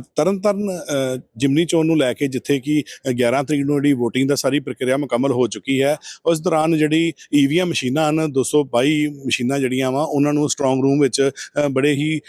ਤਰਨਤਾਰਨ ਅ, ਜਿਮਨੀ ਚੋਣ ਨੂੰ ਲੈ ਕੇ ਜਿੱਥੇ ਕਿ 11 ਤਰੀਕ ਨੂੰ ਜਿਹੜੀ VOTING ਦਾ ਸਾਰੀ ਪ੍ਰਕਿਰਿਆ ਮੁਕੰਮਲ ਹੋ ਚੁੱਕੀ ਹੈ ਉਸ ਦੌਰਾਨ ਜਿਹੜੀ ਈਵੀਐਮ ਮਸ਼ੀਨਾਂ ਹਨ 222 ਮਸ਼ੀਨਾਂ ਜਿਹੜੀਆਂ ਵਾ ਉਹਨਾਂ ਨੂੰ ਸਟਰੋਂਗ ਰੂਮ ਵਿੱਚ ਬੜੇ ਹੀ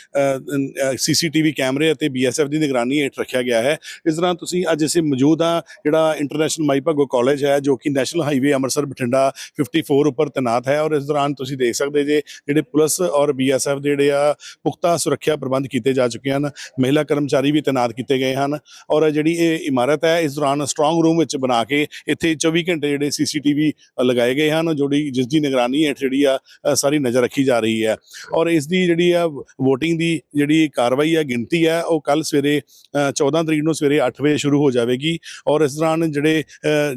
ਸੀਸੀਟੀਵੀ ਕੈਮਰੇ ਅਤੇ ਬੀਐਸਐਫ ਦੀ ਨਿਗਰਾਨੀ ਹੇਠ ਰੱਖਿਆ ਗਿਆ ਹੈ। ਇਸ ਤਰ੍ਹਾਂ ਤੁਸੀਂ ਅੱਜ ਅਸੀਂ ਮੌਜੂਦ ਆ ਜਿਹੜਾ ਇੰਟਰਨੈਸ਼ਨਲ ਮਾਈ ਭਾਗੋ ਕਾਲਜ ਹੈ ਜੋ ਕਿ ਨੈਸ਼ਨਲ ਹਾਈਵੇ ਅੰਮ੍ਰਿਤਸਰ ਬਠਿੰਡਾ 54 ਉੱਪਰ ਤੈਨਾਤ ਹੈ ਔਰ ਇਸ ਦੌਰਾਨ ਤੁਸੀਂ ਦੇਖ ਸਕਦੇ ਜੇ ਜਿਹੜੇ ਪੁਲਿਸ ਔਰ ਬੀਐਸਐਫ ਦੇ ਜਿਹੜੇ ਆ ਪੁਖਤਾ ਸੁਰੱਖਿਆ ਪ੍ਰਬੰਧ ਕੀਤੇ ਜਾ ਚੁੱਕੇ ਹਨ। ਮਹਿਲਾ ਕਰਮਚਾਰੀ ਵੀ ਤੈਨਾਤ ਕੀਤੇ ਗਏ ਹਨ ਔਰ ਜਿਹੜੀ ਇਹ ਇਮਾਰਤ ਹੈ ਇਸ ਦੌਰਾਨ ਸਟਰੋਂਗ ਰੂਮ ਵਿੱਚ ਬਣਾ ਕੇ ਇੱਥੇ 24 ਘੰਟੇ ਜਿਹੜੇ ਸੀਸੀਟੀਵੀ ਲਗਾਏ ਗਏ ਹਨ ਜਿਹੜੀ ਜਿਸ ਦੀ ਨਿਗਰਾਨੀ ਹੇਠ ਜਿਹੜੀ ਆ ਸਾਰੀ ਨਜ਼ਰ ਰੱਖੀ ਜਾ ਰਹੀ ਹੈ। ਔਰ ਇਸ ਦੀ ਜਿਹੜੀ ਆ VOTING ਦੀ ਜਿਹੜੀ ਕਾਰਵਾਈ ਹੈ ਗਿਣਤੀ ਹੈ ਉਹ ਕੱਲ ਸਵੇਰੇ ਅ, 14 ਤਰੀਕ ਨੂੰ ਸਵੇਰੇ 8 ਵਜੇ ਸ਼ੁਰੂ ਹੋ ਜਾਵੇਗੀ ਔਰ ਇਸ ਦੌਰਾਨ ਜਿਹੜੇ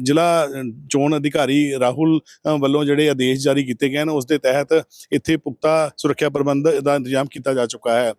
ਜ਼ਿਲ੍ਹਾ ਚੋਣ ਅਧਿਕਾਰੀ ਰਾਹੁਲ ਵੱਲੋਂ ਜਿਹੜੇ ਆਦੇਸ਼ ਜਾਰੀ ਕੀਤੇ ਗਏ ਹਨ ਉਸ ਦੇ ਤਹਿਤ ਇੱਥੇ ਪੁਖਤਾ ਸੁਰੱਖਿਆ ਪ੍ਰਬੰਧ ਦਾ ਇੰਤਜ਼ਾਮ ਕੀਤਾ ਜਾ ਚੁੱਕਾ ਹੈ।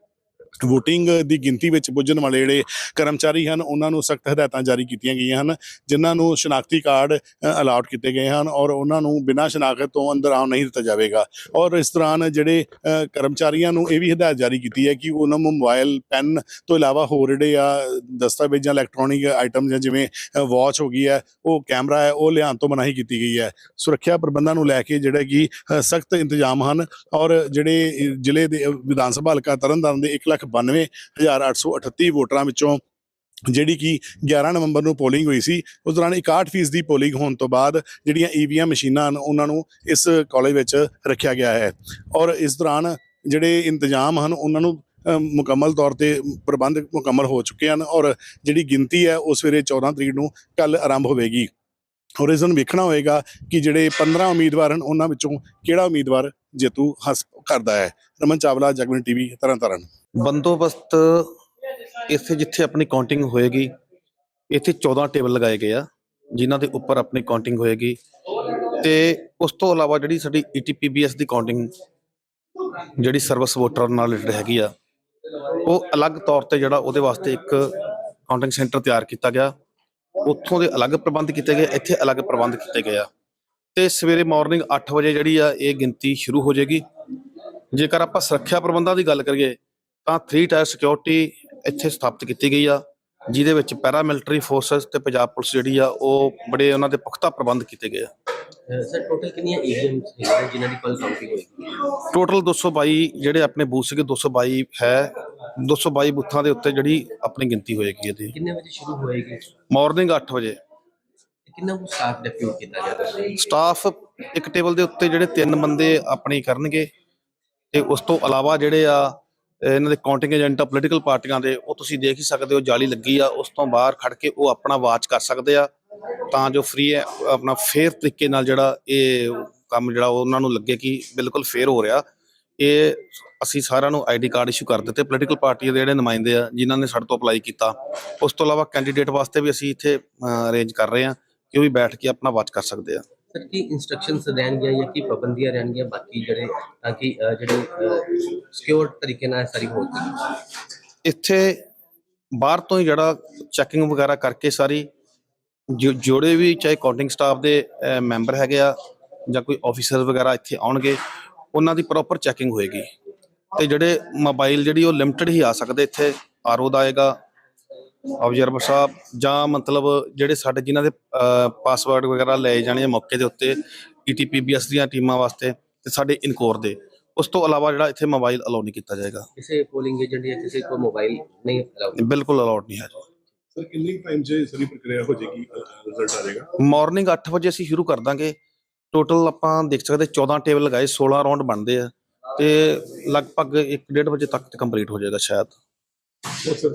ਵੋਟਿੰਗ ਦੀ ਗਿਣਤੀ ਵਿੱਚ ਪੁੱਜਣ ਵਾਲੇ ਜਿਹੜੇ ਕਰਮਚਾਰੀ ਹਨ, ਉਹਨਾਂ ਨੂੰ ਸਖਤ ਹਦਾਇਤਾਂ ਜਾਰੀ ਕੀਤੀਆਂ ਗਈਆਂ ਹਨ, ਜਿਨ੍ਹਾਂ ਨੂੰ ਸ਼ਨਾਖਤੀ ਕਾਰਡ ਅਲਾਟ ਕੀਤੇ ਗਏ ਹਨ ਔਰ ਉਹਨਾਂ ਨੂੰ ਬਿਨਾਂ ਸ਼ਨਾਖਤ ਤੋਂ ਅੰਦਰ ਆਉਣ ਨਹੀਂ ਦਿੱਤਾ ਜਾਵੇਗਾ। ਔਰ ਇਸ ਦੌਰਾਨ ਜਿਹੜੇ ਕਰਮਚਾਰੀਆਂ ਨੂੰ ਇਹ ਵੀ ਹਦਾਇਤ ਜਾਰੀ ਕੀਤੀ ਹੈ ਕਿ ਉਹਨਾਂ ਨੂੰ ਮੋਬਾਈਲ, ਪੈਨ ਤੋਂ ਇਲਾਵਾ ਹੋਰ ਜਿਹੜੇ ਆ ਦਸਤਾਵੇਜ਼ਾਂ ਇਲੈਕਟ੍ਰੋਨਿਕ ਆਈਟਮ ਜਾਂ ਜਿਵੇਂ ਵਾਚ ਹੋ ਗਈ ਹੈ, ਉਹ ਕੈਮਰਾ ਹੈ, ਉਹ ਲਿਆਉਣ ਤੋਂ ਮਨਾਹੀ ਕੀਤੀ ਗਈ ਹੈ। ਸੁਰੱਖਿਆ ਪ੍ਰਬੰਧਾਂ ਨੂੰ ਲੈ ਕੇ ਜਿਹੜੇ ਕਿ ਸਖਤ ਇੰਤਜ਼ਾਮ ਹਨ ਔਰ ਜਿਹੜੇ ਜ਼ਿਲ੍ਹੇ ਦੇ, ਵਿਧਾਨ ਸਭਾ ਹਲਕਾ ਤਰਨਤਾਰਨ ਦੇ 192838 ਵੋਟਰਾਂ ਵਿੱਚੋਂ ਜਿਹੜੀ ਕਿ 11 ਨਵੰਬਰ ਨੂੰ ਪੋਲਿੰਗ ਹੋਈ ਸੀ, ਉਸ ਦੌਰਾਨ 61% ਦੀ ਪੋਲਿੰਗ ਹੋਣ ਤੋਂ ਬਾਅਦ ਜਿਹੜੀਆਂ ਈਵੀਐਮ ਮਸ਼ੀਨਾਂ ਹਨ, ਉਹਨਾਂ ਨੂੰ ਇਸ ਕਾਲਜ ਵਿੱਚ ਰੱਖਿਆ ਗਿਆ ਹੈ। ਔਰ ਇਸ ਦੌਰਾਨ ਜਿਹੜੇ ਇੰਤਜ਼ਾਮ ਹਨ, ਉਹਨਾਂ ਨੂੰ ਮੁਕੰਮਲ ਤੌਰ ਤੇ ਪ੍ਰਬੰਧ ਮੁਕੰਮਲ ਹੋ ਚੁੱਕੇ ਹਨ ਔਰ ਜਿਹੜੀ ਗਿਣਤੀ ਹੈ, ਉਹ ਸਵੇਰੇ 14 ਤਰੀਕ ਨੂੰ ਕੱਲ ਆਰੰਭ ਹੋਵੇਗੀ। ਔਰ ਇਸ ਨੂੰ ਵੇਖਣਾ ਹੋਏਗਾ ਕਿ ਜਿਹੜੇ 15 ਉਮੀਦਵਾਰ ਹਨ, ਉਹਨਾਂ ਵਿੱਚੋਂ ਕਿਹੜਾ ਉਮੀਦਵਾਰ ਜੇਤੂ ਹਸ, ਕਰਦਾ ਹੈ? ਰਮਨ ਚਾਵਲਾ ਜਗਮਨ ਟੀਵੀ ਤਰਨਤਾਰਨ ਬੰਦੋਬਸਤ ਇੱਥੇ ਜਿੱਥੇ ਆਪਣੀ ਕਾਊਂਟਿੰਗ ਹੋਏਗੀ, ਇੱਥੇ 14 ਟੇਬਲ ਲਗਾਏ ਗਏ ਆ, ਜਿਨ੍ਹਾਂ ਦੇ ਉੱਪਰ ਆਪਣੀ ਕਾਊਂਟਿੰਗ ਹੋਏਗੀ। ਤੇ ਉਸ ਤੋਂ ਇਲਾਵਾ ਜਿਹੜੀ ਸਾਡੀ E ਈਟੀਪੀਬੀਐਸ ਦੀ ਕਾਊਂਟਿੰਗ ਜਿਹੜੀ ਸਰਵਿਸ ਵੋਟਰ ਨਾਲ ਰਿਲੇਟਡ ਹੈਗੀ ਆ, ਉਹ ਅਲੱਗ ਤੌਰ ਤੇ ਜਿਹੜਾ ਉਹਦੇ ਵਾਸਤੇ ਇੱਕ ਕਾਊਂਟਿੰਗ ਸੈਂਟਰ ਤਿਆਰ ਕੀਤਾ ਗਿਆ। ਉੱਥੋਂ ਦੇ ਅਲੱਗ ਪ੍ਰਬੰਧ ਕੀਤੇ ਗਏ, ਇੱਥੇ ਅਲੱਗ ਪ੍ਰਬੰਧ ਕੀਤੇ ਗਏ ਆ। ਤੇ ਸਵੇਰੇ ਮਾਰਨਿੰਗ 8 ਵਜੇ ਜਿਹੜੀ ਆ, ਇਹ ਗਿਣਤੀ ਸ਼ੁਰੂ ਹੋ ਜਾਏਗੀ। ਜੇਕਰ ਆਪਾਂ ਸੁਰੱਖਿਆ ਪ੍ਰਬੰਧਾਂ ਦੀ ਗੱਲ ਕਰੀਏ, ਤਾਂ 3 ਟਾਇਰ ਸਿਕਿਉਰਿਟੀ ਇੱਥੇ ਸਥਾਪਿਤ ਕੀਤੀ ਗਈ ਆ, ਜਿਹਦੇ ਵਿੱਚ ਪੈਰਾ ਮਿਲਟਰੀ ਫੋਰਸਸ ਤੇ ਪੰਜਾਬ ਪੁਲਿਸ ਜਿਹੜੀ ਆ, ਉਹ ਬੜੇ ਉਹਨਾਂ ਦੇ ਪੁਖਤਾ ਪ੍ਰਬੰਧ ਕੀਤੇ ਗਏ ਆ। ਸਰ ਟੋਟਲ ਕਿੰਨੀਆਂ ਏਜੰਟਸ ਹੈਗੀਆਂ ਜਿਨ੍ਹਾਂ ਦੀ ਕੱਲ ਕਾਊਂਟਿੰਗ ਹੋਏਗੀ ਟੋਟਲ 222 ਜਿਹੜੇ ਆਪਣੇ ਬੂਥ ਸੀਗੇ 222 ਹੈ। 222 ਬੂਥਾਂ ਦੇ ਉੱਤੇ ਜਿਹੜੀ ਆਪਣੀ ਗਿਣਤੀ ਹੋਏਗੀ ਇਹਦੀ। ਕਿੰਨੇ ਵਜੇ ਸ਼ੁਰੂ ਹੋਏਗੀ? ਮਾਰਨਿੰਗ 8 ਵਜੇ। ਕਿੰਨਾ ਕੁ ਸਟਾਫ ਡਿਪਿਊਟ ਕੀਤਾ ਹੈ? ਸਟਾਫ ਇੱਕ ਟੇਬਲ ਦੇ ਉੱਤੇ ਜਿਹੜੇ ਤਿੰਨ ਬੰਦੇ ਆਪਣੀ ਕਰਨਗੇ ਤੇ ਉਸ ਤੋਂ ਇਲਾਵਾ ਜਿਹੜੇ ਆ ਇਹਨਾਂ ਦੇ ਕਾਊਂਟਿੰਗ ਏਜੰਟ ਆ ਪੋਲੀਟੀਕਲ ਪਾਰਟੀਆਂ ਦੇ ਉਹ ਤੁਸੀਂ ਦੇਖ ਹੀ ਸਕਦੇ ਹੋ ਜਾਲੀ ਲੱਗੀ ਆ ਉਸ ਤੋਂ ਬਾਹਰ ਖੜ ਕੇ ਉਹ ਆਪਣਾ ਵਾਚ ਕਰ ਸਕਦੇ ਆ। ਤਾਂ ਜੋ ਫ੍ਰੀ ਹੈ ਆਪਣਾ ਫੇਅਰ ਤਰੀਕੇ ਨਾਲ ਜਿਹੜਾ ਇਹ ਕੰਮ ਜਿਹੜਾ ਉਹ ਉਹਨਾਂ ਨੂੰ ਲੱਗੇ ਕਿ ਬਿਲਕੁਲ ਫੇਅਰ ਹੋ ਰਿਹਾ। ਇਹ ਅਸੀਂ ਸਾਰਿਆਂ ਨੂੰ ਆਈਡੀ ਕਾਰਡ ਇਸ਼ੂ ਕਰ ਦਿੱਤੇ। ਪੋਲੀਟੀਕਲ ਪਾਰਟੀਆਂ ਦੇ ਜਿਹੜੇ ਨੁਮਾਇੰਦੇ ਆ ਜਿਨ੍ਹਾਂ ਨੇ ਸਾਡੇ ਤੋਂ ਅਪਲਾਈ ਕੀਤਾ ਉਸ ਤੋਂ ਇਲਾਵਾ ਕੈਂਡੀਡੇਟ ਵਾਸਤੇ ਵੀ ਅਸੀਂ ਇੱਥੇ ਅਰੇਂਜ ਕਰ ਰਹੇ ਹਾਂ ਕਿ ਉਹ ਵੀ ਬੈਠ ਕੇ ਆਪਣਾ ਵਾਚ ਕਰ ਸਕਦੇ ਆ। ਸਰ ਕੀ ਇਨਸਟਰਕਸ਼ਨਸ ਰਹਿਣਗੀਆਂ ਜਾਂ ਕੀ ਪਾਬੰਦੀਆਂ ਰਹਿਣਗੀਆਂ ਬਾਕੀ ਜਿਹੜੇ ਤਾਂ ਕਿ ਜਿਹੜੇ ਸਿਕਿਉਰ ਤਰੀਕੇ ਨਾਲ ਸਾਰੀ ਹੋ ਸਕੇ? ਇੱਥੇ ਬਾਹਰ ਤੋਂ ਹੀ ਜਿਹੜਾ ਚੈਕਿੰਗ ਵਗੈਰਾ ਕਰਕੇ ਸਾਰੀ ਜੋ- ਜਿਹੜੇ ਵੀ ਚਾਹੇ ਕਾਊਂਟਿੰਗ ਸਟਾਫ ਦੇ ਮੈਂਬਰ ਹੈਗੇ ਆ ਜਾਂ ਕੋਈ ਆਫੀਸਰ ਵਗੈਰਾ ਇੱਥੇ ਆਉਣਗੇ ਉਹਨਾਂ ਦੀ ਪ੍ਰੋਪਰ ਚੈਕਿੰਗ ਹੋਏਗੀ। ਤੇ ਜਿਹੜੇ ਮੋਬਾਈਲ ਜਿਹੜੀ ਉਹ ਲਿਮਟਿਡ ਹੀ ਆ ਸਕਦੇ ਇੱਥੇ ਆਰਓ ਦਾ ਆਏਗਾ ਆਬਜ਼ਰਵਰ ਸਾਹਿਬ ਜਾਂ ਮਤਲਬ ਜਿਹੜੇ ਸਾਡੇ ਜਿਨ੍ਹਾਂ ਦੇ ਪਾਸਵਰਡ ਵਗੈਰਾ ਲਏ ਜਾਣੇ ਮੌਕੇ ਦੇ ਉੱਤੇ ਈਟੀਪੀਬੀਐਸ ਦੀਆਂ ਟੀਮਾਂ ਵਾਸਤੇ ਤੇ ਸਾਡੇ ਇਨਕੋਰ ਦੇ। ਉਸ ਤੋਂ ਇਲਾਵਾ ਜਿਹੜਾ ਇੱਥੇ ਮੋਬਾਈਲ ਅਲਾਉ ਨਹੀਂ ਕੀਤਾ ਜਾਏਗਾ। ਕਿਸੇ ਪੋਲਿੰਗ ਏਜੰਟ ਜਾਂ ਕਿਸੇ ਕੋ ਮੋਬਾਈਲ ਨਹੀਂ ਅਲਾਉਡ ਬਿਲਕੁਲ ਅਲਾਉਡ ਨਹੀਂ ਹੈ ਸਰ ਕਿੰਨੀ ਟਾਈਮ 'ਚ ਸਾਰੀ ਪ੍ਰਕਿਰਿਆ ਹੋ ਜਾਏਗੀ ਰਿਜ਼ਲਟ ਆ ਜਾਏਗਾ? ਮਾਰਨਿੰਗ 8 ਵਜੇ ਅਸੀਂ ਸ਼ੁਰੂ ਕਰ ਦਾਂਗੇ। ਟੋਟਲ ਆਪਾਂ ਦੇਖ ਸਕਦੇ 14 ਟੇਬਲ ਲਗਾਏ 16 ਰਾਉਂਡ ਬਣਦੇ ਆ। ਤੇ ਲਗਭਗ 1:30 ਵਜੇ ਤੱਕ ਕੰਪਲੀਟ ਹੋ ਜਾਏਗਾ ਸ਼ਾਇਦ। ਉਹ ਸਰ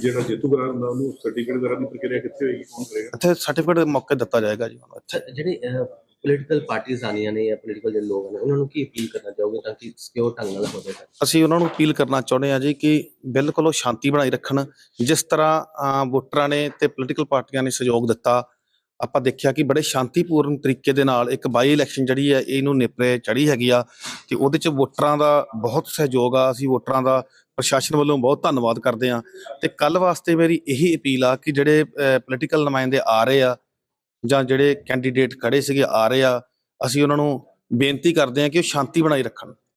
ਜਿਹੜਾ ਜੇਤੂ ਕਰਾਰ ਹੁੰਦਾ ਉਹਨੂੰ ਸਰਟੀਫਿਕੇਟ ਵਗੈਰਹ ਦੀ ਪ੍ਰਕਿਰਿਆ ਕਿੱਥੇ ਹੋਏਗੀ ਕੌਣ ਕਰੇਗਾ? ਇੱਥੇ ਸਰਟੀਫਿਕੇਟ ਮੌਕੇ ਦਿੱਤਾ ਜਾਏਗਾ ਜੀ। ਉਹਨੂੰ ਇੱਥੇ ਜਿਹੜੇ ਪੋਲੀਟੀਕਲ ਪਾਰਟੀਆਂ ਆਣੀਆਂ ਨੇ ਜਾਂ ਪੋਲੀਟੀਕਲ ਜਿਹੜੇ ਲੋਕ ਨੇ ਉਹਨਾਂ ਨੂੰ ਕੀ ਅਪੀਲ ਕਰਨਾ ਚਾਹੋਗੇ ਤਾਂ ਕਿ ਸਿਕਿਉਰ ਢੰਗ ਨਾਲ ਹੋ ਜਾਵੇ ਅਸੀਂ ਉਹਨਾਂ ਨੂੰ ਅਪੀਲ ਕਰਨਾ ਚਾਹੁੰਦੇ ਹਾਂ ਜੀ ਕਿ ਬਿਲਕੁਲ ਉਹ ਸ਼ਾਂਤੀ ਬਣਾਈ ਰੱਖਣ। ਜਿਸ ਤਰ੍ਹਾਂ ਵੋਟਰਾਂ ਨੇ ਤੇ ਪੋਲੀਟੀਕਲ ਪਾਰਟੀਆਂ ਨੇ ਸਹਿਯੋਗ ਦਿੱਤਾ, ਆਪਾਂ ਦੇਖਿਆ ਕਿ ਬੜੇ ਸ਼ਾਂਤੀਪੂਰਨ ਤਰੀਕੇ ਦੇ ਨਾਲ ਇੱਕ ਬਾਈ ਇਲੈਕਸ਼ਨ ਜਿਹੜੀ ਹੈ, ਇਹਨੂੰ ਨਿਪਰੇ ਚੜੀ ਹੈਗੀ ਆ ਤੇ ਉਹਦੇ ਚ ਵੋਟਰਾਂ ਦਾ ਬਹੁਤ ਸਹਿਯੋਗ ਆ। ਅਸੀਂ ਵੋਟਰਾਂ ਦਾ ਪ੍ਰਸ਼ਾਸਨ ਵੱਲੋਂ ਬਹੁਤ ਧੰਨਵਾਦ ਕਰਦੇ ਆ ਤੇ ਕੱਲ ਵਾਸਤੇ ਮੇਰੀ ਇਹੀ ਅਪੀਲ ਆ ਕਿ ਜਿਹੜੇ ਪੋਲੀਟੀਕਲ ਨੁਮਾਇੰਦੇ ਆ ਰਹੇ ਆ ਜਾਂ ਜਿਹੜੇ ਕੈਂਡੀਡੇਟ ਖੜੇ ਸੀਗੇ ਆ ਰਹੇ ਆ, ਅਸੀਂ ਉਹਨਾਂ ਨੂੰ ਬੇਨਤੀ ਕਰਦੇ ਹਾਂ ਕਿ ਉਹ ਸ਼ਾਂਤੀ ਬਣਾਈ ਰੱਖਣ।